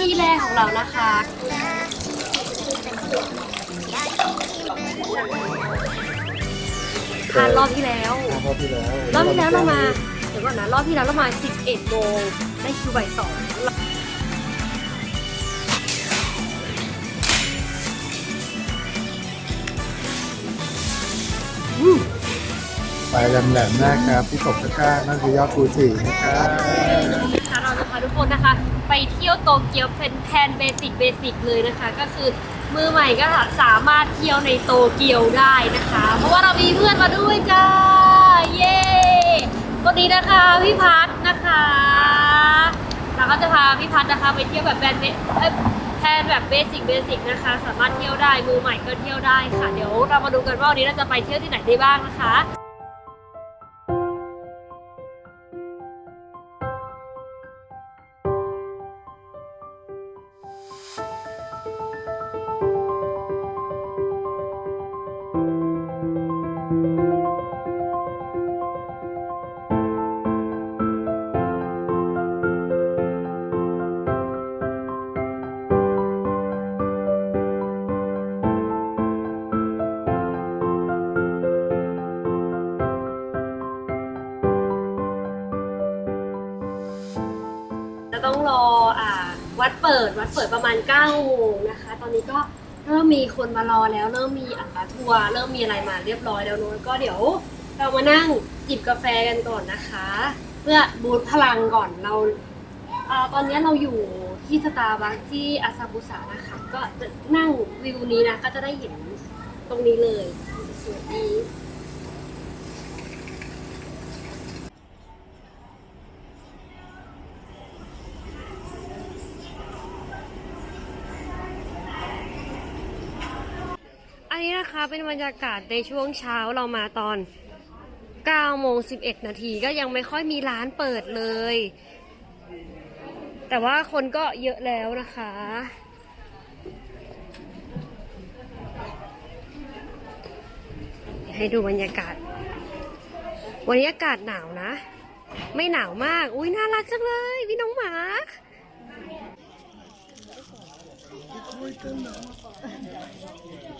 ที่แรกของเรานะคะ ทานรอบที่แล้ว รอบที่แล้ว รอบที่แล้วเรามา เดี๋ยวก่อนนะ รอบที่แล้วเรามา 11โมงได้คิวบ่ายสองไปลำแหลมแรกครับที่ตกตะกร้านั่นคือยอดฟูจินะครับ ทุกคนนะคะ ไปเที่ยวโตเกียวเป็นแทนเบสิกเบสิกเลยนะคะ ก็คือมือใหม่ก็สามารถเที่ยวในโตเกียวได้นะคะ เพราะว่าเรามีเพื่อนมาด้วยจ้าเย้คนนี้นะคะพี่พัฒนะคะเราก็จะพาพี่พัฒนะคะ ไปเที่ยวแบบแบนเอ้ยแทนแบบเบสิกเบสิกนะคะ สามารถเที่ยวได้มือใหม่ก็เที่ยวได้ค่ะ เดี๋ยวเรามาดูกันว่าวันนี้เราจะไปเที่ยวที่ไหนได้บ้างนะคะ ปิดวัดเปิดประมาณ9โมงนะคะ ตอนนี้ก็เริ่มมีคนมารอแล้ว เริ่มมีอ่าทัวร์เริ่มมีอะไรมาเรียบร้อยแล้วนู้นก็เดี๋ยวเรามานั่งจิบกาแฟกันก่อนนะคะ เพื่อบูตพลังก่อนเราอ่าตอนนี้เราอยู่ที่สตาร์บัคที่อาซาบุสะนะคะก็จะนั่งวิวนี้นะก็จะได้เห็นตรงนี้เลยสวยดี เป็นบรรยากาศในช่วงเช้าเรามาตอน9โมง11 นาทีก็ยังไม่ค่อยมีร้านเปิดเลย แต่ว่าคนก็เยอะแล้วนะคะ ให้ดูบรรยากาศ วันนี้อากาศหนาวนะ ไม่หนาวมาก อุ้ยน่ารักจังเลย พี่น้องหมาเร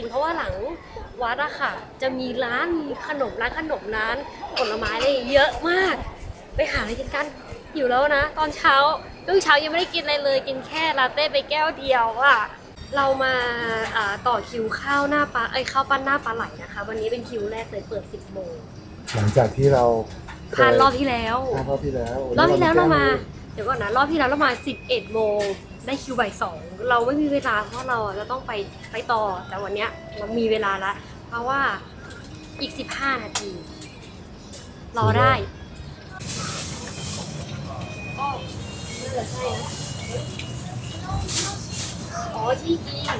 กิน เพราะว่าหลังวัดอะค่ะ จะมีร้านมีขนมร้านขนมร้านผลไม้อะไรเยอะมาก ไปหาอะไรกินกันหิวแล้วนะ ตอนเช้าช่วงเช้ายังไม่ได้กินอะไรเลย กินแค่ลาเต้ไปแก้วเดียวอะเรามาอ่าต่อคิวข้าวหน้าปลาไอ้ยข้าวปั้นหน้าปลาไหลนะคะ วันนี้เป็นคิวแรกเลยเปิด 10โมงหลังจากที่เราเคยทานรอบที่แล้วทานรอบที่แล้วรอบที่แล้วเรามา เดี๋ยวก่อนนะรอบที่แล้วเรามา 11โมง ได้คิวบ่ายสองเราไม่มีเวลาเพราะเราอะจะต้องไปไปต่อ แต่วันเนี้ยเรามีเวลาละเพราะว่าอีก15นาทีรอได้ก็น่าจะใช่นะอ๋อที่กิน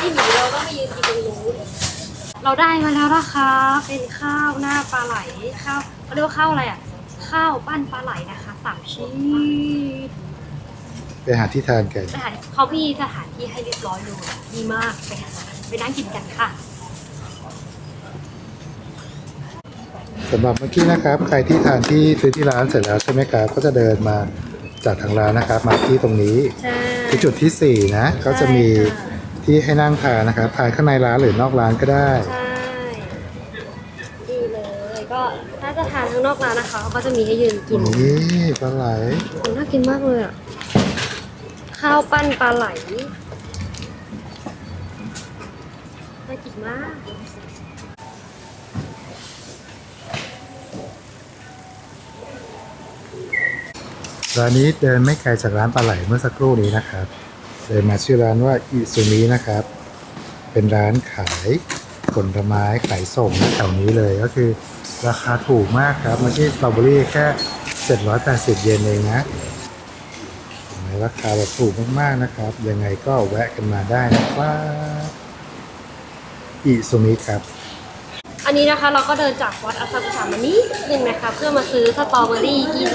ที่หมีเราก็ไม่ยืนกินตรงนู้นเราได้มาแล้วนะคะเป็นข้าวหน้าปลาไหลข้าวเขาเรียกว่าข้าวอะไรอะข้าวปั้นปลาไหลนะคะสามชิ้น ไปหาที่ทานกัน สถานเขามีสถานที่ให้เรียบร้อยเลยดีมากไปหาไปนั่งกินกันค่ะ สำหรับเมื่อกี้นะครับ ใครที่ทานที่ซื้อที่ร้านเสร็จแล้วใช่ไหมครับ ก็จะเดินมาจากทางร้านนะครับ มาที่ตรงนี้ใช่ที่จุดที่สี่นะเขาจะมีใช่ค่ะที่ให้นั่งทานนะครับทานข้างในร้านหรือนอกร้านก็ได้ ใช่ ดีเลย ก็ถ้าจะทานข้างนอกร้านนะคะเขาก็จะมีให้ยืนกินนี่ปลาไหล โอ้น่ากินมากเลยอะ ข้าวปั้นปลาไหลน่ากินมากร้านนี้เดินไม่ไกลจากร้านปลาไหลเมื่อสักครู่นี้นะครับ เดินมาชื่อร้านว่าอิซูมินะครับ เป็นร้านขายผลไม้ขายส่งแถวนี้เลยก็คือ ราคาถูกมากครับเมื่อกี้สตรอเบอรี่แค่ 780 เยนเองนะเห็นไหม ราคาแบบถูกมากๆนะครับ ยังไงก็แวะกันมาได้นะครับอิซุมิครับ อันนี้นะคะเราก็เดินจากวัดอาซากุสามานิดนึงนะคะเพื่อมาซื้อสตรอเบอรี่กิน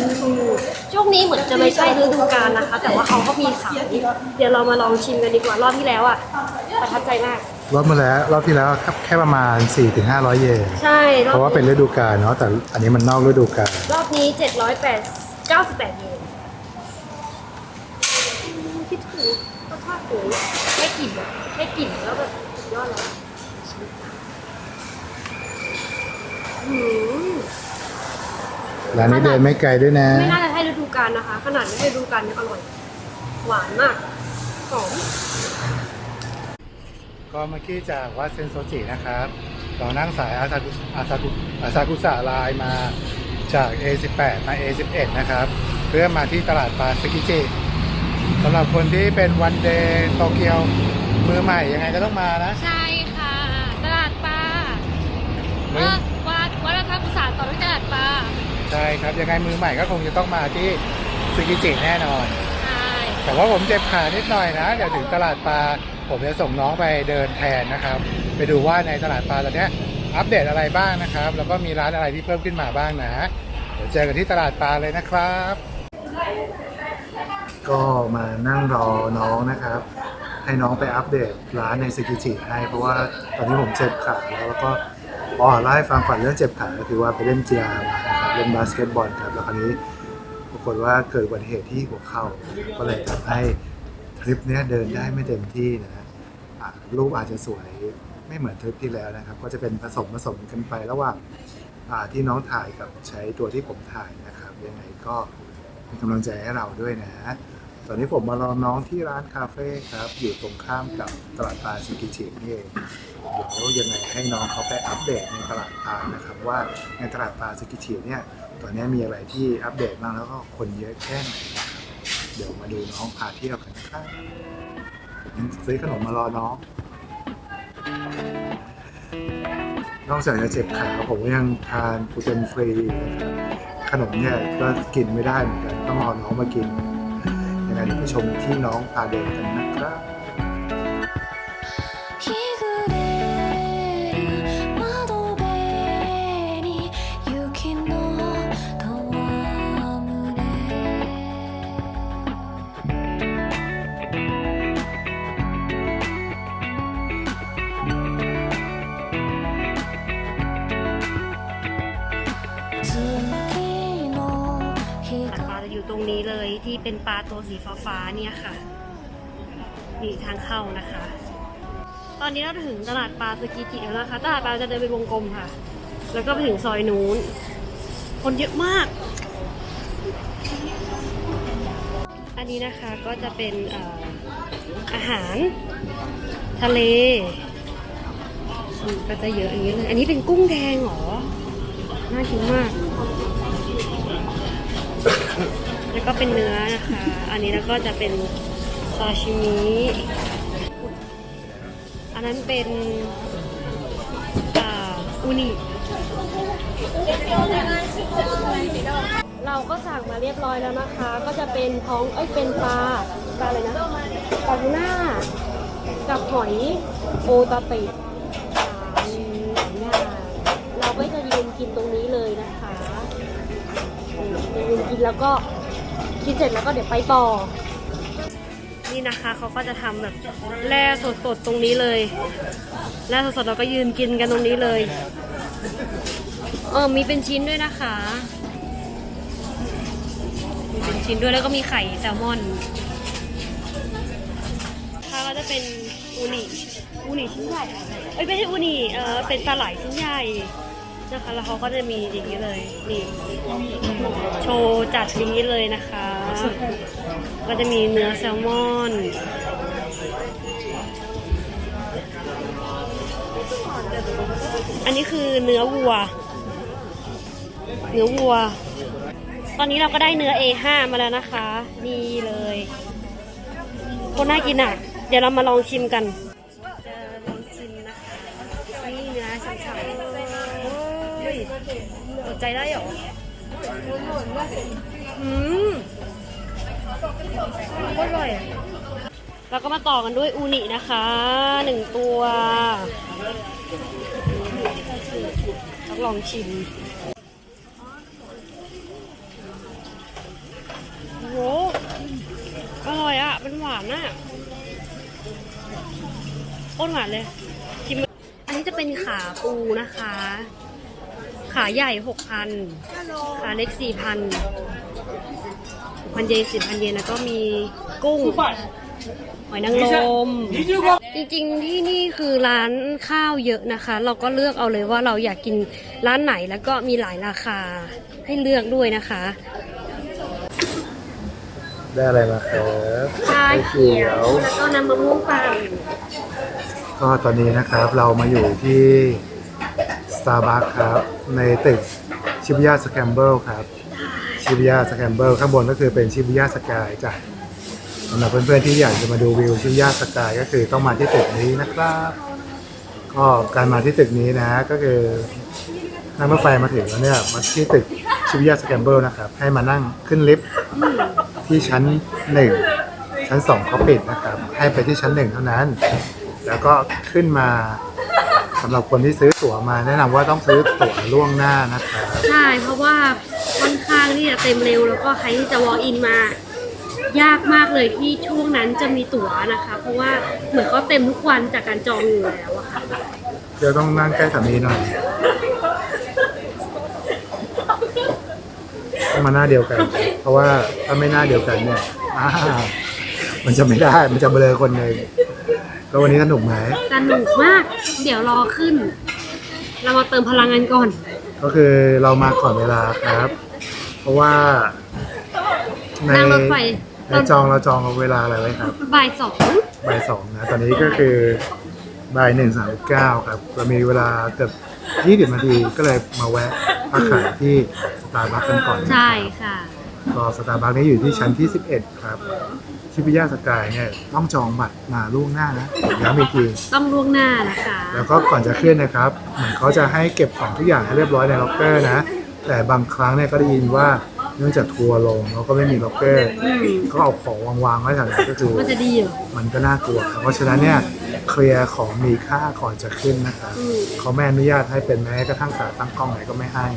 ช่วงนี้เหมือนจะไม่ใช่ฤดูกาลนะคะ แต่ว่าเขาก็มีขายเดี๋ยวเรามาลองชิมกันดีกว่ารอบที่แล้วอะประทับใจมากรอบมาแล้วรอบที่แล้วครับแค่ประมาณ 4-500 เยนใช่รเพอบราะว่าเป็นฤดูกาลเนาะแต่อันนี้มันนอกฤดูกาลรอบนี้798 98เยนอืม คิดถึงรสชาติเลยแค่กลิ่นอะแค่กลิ่นแล้วแบบสุดยอดแล้วอืมร้านนี้เดินไม่ไกลด้วยนะไม่น่าจะให้ฤดูกาลนะคะ ขนาดไม่ให้ฤดูกาลยังอร่อย หวานมากหอมก็เมื่อกี้จากวัดเซนโซจินะครับเรานั่งสายอาซากุอาซากุอาซากุสะไลน์มาจาก A18 มา A11 นะครับ เพื่อมาที่ตลาดปลาซึกิจิ สำหรับคนที่เป็นวันเดย์โตเกียวมือใหม่ยังไงก็ต้องมานะ ใช่ค่ะ ตลาดปลามือวัดวัดราคากุศลต่อด้วยตลาดปลาใช่ครับยังไงมือใหม่ก็คงจะต้องมาที่ซึกิจิแน่นอน ใช่แต่ว่าผมเจ็บขานิดหน่อยนะ เดี๋ยวถึงตลาดปลาผมจะส่งน้องไปเดินแทนนะครับ ไปดูว่าในตลาดปลาตอนเนี้ยอัปเดตอะไรบ้างนะครับ แล้วก็มีร้านอะไรที่เพิ่มขึ้นมาบ้างนะ เดี๋ยวเจอกันที่ตลาดปลาเลยนะครับ ก็มานั่งรอน้องนะครับ ให้น้องไปอัปเดตร้านในซึกิจิให้ เพราะว่าตอนนี้ผมเจ็บขาแล้วแล้วก็อ๋อเล่าให้ฟังก่อนเรื่องเจ็บขาก็คือว่าไปเล่นกีฬามานะครับเล่นบาสเกตบอลครับแล้วคราวนี้ปรากฏว่าเกิดอุบัติเหตุที่หัวเข่าก็เลยทำให้ทริปเนี้ยเดินได้ไม่เต็มที่นะฮะอะรูปอาจจะสวยไม่เหมือนทริปที่แล้วนะครับ ก็จะเป็นผสมผสมกันไประหว่างอ่าที่น้องถ่ายกับใช้ตัวที่ผมถ่ายนะครับยังไงก็ เป็นกำลังใจให้เราด้วยนะ ตอนนี้ผมมารอน้องที่ร้านคาเฟ่ครับ อยู่ตรงข้ามกับตลาดปลาซิกิชินี่เองเดี๋ยวยังไงให้น้องเขาไปอัปเดตในตลาดปลานะครับ ว่าในตลาดปลาซิกิชิเนี่ยตอนนี้มีอะไรที่อัปเดตบ้างแล้วก็คนเยอะแค่ไหนเดี๋ยวมาดูน้องพาเที่ยวกันครับซื้อขนมมารอน้อง นอกจากจะเจ็บขาผมยังทานกูเตนฟรีนะครับ ขนมเนี่ยก็กินไม่ได้เหมือนกันต้องรอน้องมากินยังไงเดี๋ยวไปชมที่น้องพาเดินกันนะครับ สีฟ้าๆเนี่ยค่ะนี่ทางเข้านะคะ ตอนนี้เราถึงตลาดปลาสกิจิแล้วนะคะ ตลาดปลาจะเดินเป็นวงกลมค่ะ แล้วก็ไปถึงซอยนู้น คนเยอะมาก อันนี้นะคะก็จะเป็นออาหารทะเลมก็จะเยอะอย่างนี้เลย อันนี้เป็นกุ้งแดงเหรอ น่ากินมาก แล้วก็เป็นเนื้อนะคะ อันนี้แล้วก็จะเป็นซาชิมิ อันนั้นเป็นอ่าอูนิเราก็สั่งมาเรียบร้อยแล้วนะคะ ก็จะเป็นท้องเอ้ยเป็นปลาปลาอะไรนะปลาทูน่ากับหอยโอตาเตะสามอย่างเราก็จะยืนกินตรงนี้เลยนะคะยืนกินแล้วก็ กินเสร็จแล้วก็เดี๋ยวไปต่อ นี่นะคะเขาก็จะทำแบบแร่สดๆตรงนี้เลยแร่สดๆเราก็ยืนกินกันตรงนี้เลยเออมีเป็นชิ้นด้วยนะคะ มีเป็นชิ้นด้วยแล้วก็มีไข่แซลมอนถ้าก็จะเป็นอูนิอูนิชิ้นใหญ่เอ้ยไม่ใช่อูนิเออเป็นปลาไหลชิ้นใหญ่ นะคะ แล้วเขาก็จะมีอย่างนี้เลยนี่โชว์จัดอย่างนี้เลยนะคะ ก็จะมีเนื้อแซลมอนอันนี้คือเนื้อวัว เนื้อวัว ตอนนี้เราก็ได้เนื้อ A5 มาแล้วนะคะ นี่เลย คนน่ากินอะ เดี๋ยวเรามาลองชิมกัน ใจได้เหรออืมโคตรอร่อยอะแล้วก็มาต่อกันด้วยอูนินะคะหนึ่งตัวต้องลองชิมโอ้โหอร่อยอะเป็นหวานอะโคตรหวานเลยชิมอันนี้จะเป็นขาปูนะคะ ขาใหญ่หกพันขาเล็กสี่พันพันเยนสิบพันเยนแล้วก็มีกุ้งหอยนางรมจริงๆที่นี่คือร้านข้าวเยอะนะคะ เราก็เลือกเอาเลยว่าเราอยากกินร้านไหนแล้วก็มีหลายราคาให้เลือกด้วยนะคะ ได้อะไรมาครับชาเขียวแล้วก็น้ำมะม่วงปั่นก็ตอนนี้นะครับเรามาอยู่ที่ Starbucks ครับ ในตึกชิบุย่าสแคมเบิลครับชิบุย่าสแคมเบิลข้างบนก็คือเป็นชิบุย่าสกายจ้ะสำหรับเพื่อนๆที่อยากจะมาดูวิวชิบุย่าสกายก็คือต้องมาที่ตึกนี้นะครับ ก็การมาที่ตึกนี้นะก็คือนั่งรถไฟมาถึงแล้วเนี่ยมาที่ตึกชิบุย่าสแคมเบิลนะครับให้มานั่งขึ้นลิฟต์ที่ชั้นหนึ่งชั้นสองเขาปิดนะครับให้ไปที่ชั้นหนึ่งเท่านั้น แล้วก็ขึ้นมา สำหรับคนที่ซื้อตั๋วมาแนะนำว่าต้องซื้อตั๋วล่วงหน้านะครับใช่ เพราะว่าค่อนข้างที่จะเต็มเร็ว แล้วก็ใครที่จะ walk in มา ยากมากเลยที่ช่วงนั้นจะมีตั๋วนะคะ เพราะว่าเหมือนเขาเต็มทุกวันจากการจองอยู่แล้วอะค่ะ เดี๋ยวต้องนั่งใกล้สามีหน่อยต้องมาหน้าเดียวกัน เพราะว่าถ้าไม่หน้าเดียวกันเนี่ยอ่ามันจะไม่ได้มันจะเบลอคนหนึ่ง แล้ววันนี้สนุกไหมสนุกมาก เดี๋ยวรอขึ้น เรามาเติมพลังงานก่อน ก็คือเรามาก่อนเวลาครับ เพราะว่า ในนั่งรถไฟ ในจองเราจองเวลาอะไรไว้ครับบ่ายสองบ่ายสองนะตอนนี้ก็คือบ่ายหนึ่งสามเก้าครับเรามีเวลาเกือบยี่สิบนาทีก็เลยมาแวะพักขายที่สตาร์บัคกันก่อนใช่ค่ะก็สตาร์บัคนี้อยู่ที่ชั้นที่11ครับ ชิบุย่าสกายเนี่ยต้องจองบัตรมาล่วงหน้านะย้ำอีกทีต้องล่วงหน้านะคะแล้วก็ก่อนจะขึ้นนะครับ เหมือนเขาจะให้เก็บของทุกอย่างให้เรียบร้อยในล็อกเกอร์นะ แต่บางครั้งเนี่ยก็ได้ยินว่าเนื่องจากทัวร์ลงแล้วก็ไม่มีล็อกเกอร์อืมก็เอาของวางๆไว้แถวนั้นก็คือมันจะดีเหรอมันก็น่ากลัวครับเพราะฉะนั้นเนี่ยเคลียร์ของมีค่าก่อนจะขึ้นนะครับอืมเขาไม่อนุญาตให้เป็นแม้กระทั่งขาตั้งกล้องไหนก็ไม่ให้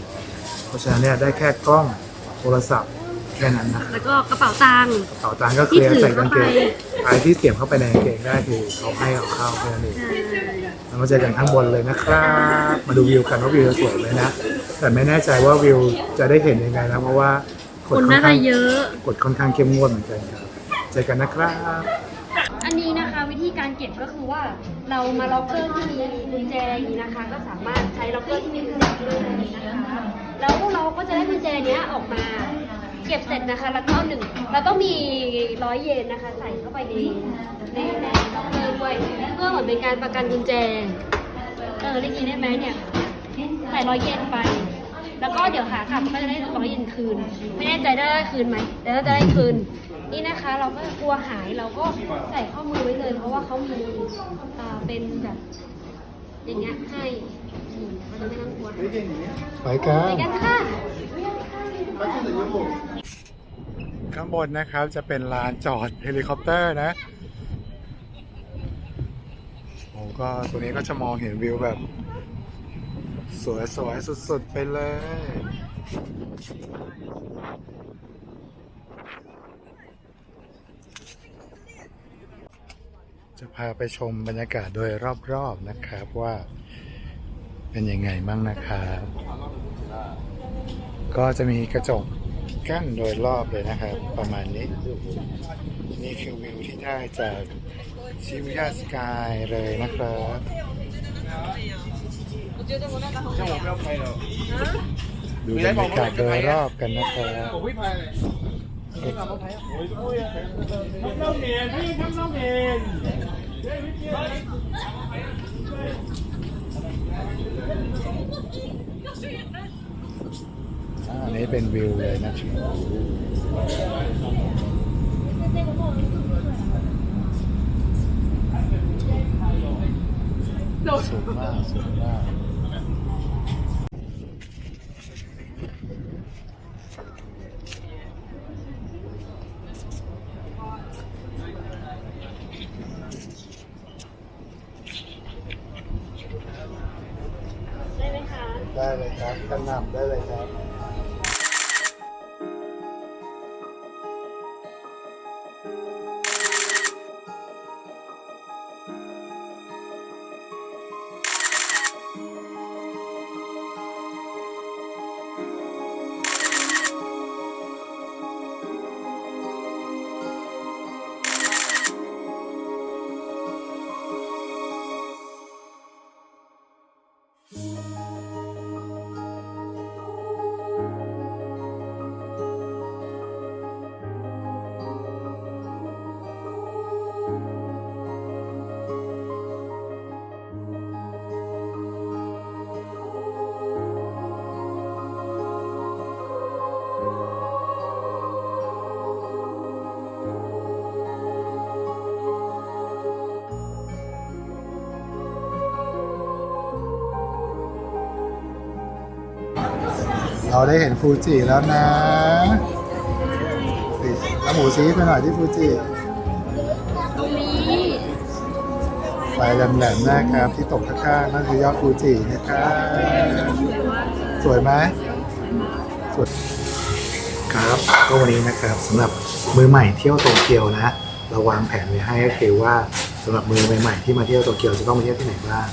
เพราะฉะนั้นเนี่ยได้แค่กล้องโทรศัพท์ แค่นั้นนะครับแล้วก็กระเป๋าตังค์กระเป๋าตังค์ก็เคลียร์ที่ถือใส่กางเกงเข้าไปอะไรที่เสียบเข้าไปในกางเกงได้คือเขาให้เอาเข้าแค่นั้นเองใช่แล้วมาเจอกันข้างบนเลยนะครับ มาดูวิวกันว่าวิวจะสวยไหมนะ แต่ไม่แน่ใจว่าวิวจะได้เห็นยังไงนะเพราะว่ากคดนค่อน่านจะข้างเยอะ กดค่อนข้างเข้มงวดเหมือนกันครับเจอกันนะครับ อันนี้นะคะวิธีการเก็บก็คือว่าเรามาล็อกเกอร์ที่มีกุญแจอย่างนี้นะคะ ก็สามารถใช้ล็อกเกอร์ที่มีกุญแจได้เลยนะคะแล้วพวกเราก็จะได้กุญแจเนี้ยออกมา เก็บเสร็จนะคะ แล้วก็เอาหนึ่งเราต้องมีร้อยเยนนะคะ ใส่เข้าไปในในในล็อกเกอร์ด้วยเพื่อเหมือนเป็นการประกันกุญแจ เออเรียกงี้ได้ไหมเนี่ย ใส่ร้อยเยนไป แล้วก็เดี๋ยวขากลับก็จะได้ร้อยเยนคืน ไม่แน่ใจได้คืนไหมแต่ถ้าจะได้คืน นี่นะคะ เราก็กลัวหายเราก็ใส่ข้อมือไว้เลย เพราะว่าเขามีอ่าเป็นแบบอย่างเงี้ยให้เราจะไม่ต้องกลัวไปกันไปกันค่ะ ข้างบนนะครับจะเป็นลานจอดเฮลิคอปเตอร์นะผมก็ตัวนี้ก็จะมองเห็นวิวแบบ สวยๆสุดๆ ไปเลย จะพาไปชมบรรยากาศโดยรอบๆนะครับว่าเป็นยังไงบ้างนะครับ ก็จะมีกระจกกั้นโดยรอบเลยนะครับ ประมาณนี้ นี่คือวิวที่ได้จากชิบุย่าสกายเลยนะครับดูบรรยากาศโดยรอบกันนะครับ อันนี้เป็นวิวเลยนะครับสูงมากสูงมาก เราได้เห็นฟูจิแล้วนะสิแล้วหมูชี้ไปหน่อยที่ฟูจิตรงนี้ไฟแหลมๆนะครับ ที่ตกข้างๆนั่นคือยอดฟูจินะครับสวยไหมสวยครับก็วันนี้นะครับสำหรับมือใหม่เที่ยวโตเกียวนะเราวางแผนไว้ให้ก็คือว่าสำหรับมือใหม่ๆที่มาเที่ยวโตเกียวจะต้องมาเที่ยวที่ไหนบ้าง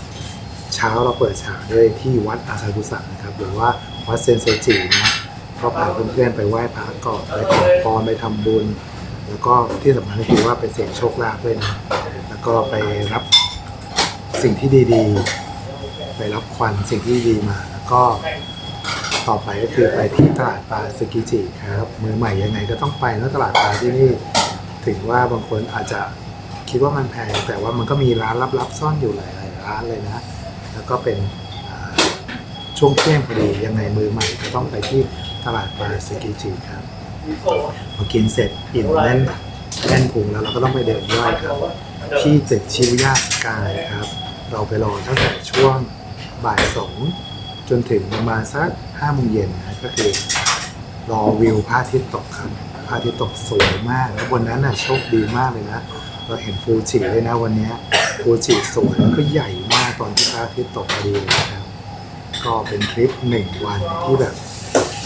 เช้าเราเปิดฉากด้วยที่วัดอาซากุสะนะครับหรือว่า วัดเซนโซจินะก็พาเพื่อนๆไปไหว้พระก่อนไปขอพรไปทำบุญ แล้วก็ที่สำคัญก็คือว่าไปเสี่ยงโชคลาภด้วยนะแล้วก็ไปรับสิ่งที่ดีๆ ไปรับควันสิ่งที่ดีมาแล้วก็ต่อไปก็คือไปที่ตลาดปลาซึกิจิครับมือใหม่ยังไงก็ต้องไปนะตลาดปลาที่นี่ ถึงว่าบางคนอาจจะคิดว่ามันแพงแต่ว่ามันก็มีร้านลับๆซ่อนอยู่หลายๆร้านเลยนะ แล้วก็เป็น ช่วงเที่ยงพอดียังไงมือใหม่ก็ต้องไปที่ตลาดปลาซึกิจิครับพอกินเสร็จอิ่มแน่นแน่นพุงแล้วเราก็ต้องไปเดินย่อยครับ ที่ตึกชิวย่าสกายครับ เราไปรอตั้งแต่ช่วงบ่ายสองจนถึงประมาณสักห้าโมงเย็นนะก็คือ รอวิวพระอาทิตย์ตกครับพระอาทิตย์ตกสวยมาก แล้วบนนั้นน่ะโชคดีมากเลยนะ เราเห็นฟูจิเลยนะวันนี้ฟูจิสวยแล้วก็ใหญ่มากตอนที่พระอาทิตย์ตกพอดีนะครับ ก็เป็นทริปหนึ่งวันที่แบบ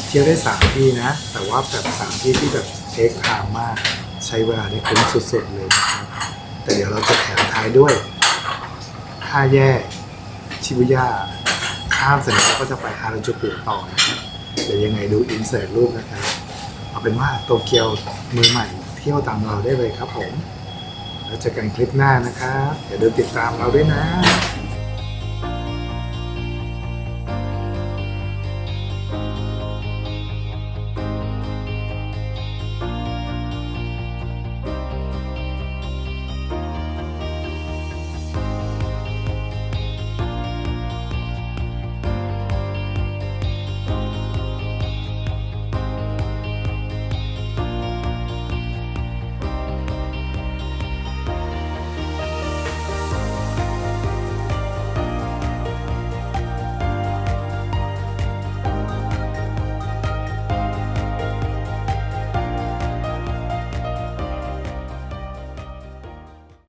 เที่ยวได้สามที่นะ แต่ว่าแบบสามที่ที่แบบเทคไทม์มาก ใช้เวลาได้คุ้มสุดๆเลยนะครับ แต่เดี๋ยวเราจะแถมท้ายด้วยห้าแยกชิบุย่าข้ามเสร็จแล้วก็จะไปฮาราจูกุต่อนะครับเดี๋ยวยังไงดูอินเสิร์ตรูปนะครับ เอาเป็นว่าโตเกียวมือใหม่เที่ยวตามเราได้เลยครับผม แล้วเจอกันคลิปหน้านะครับอย่าลืมติดตามเราด้วยนะ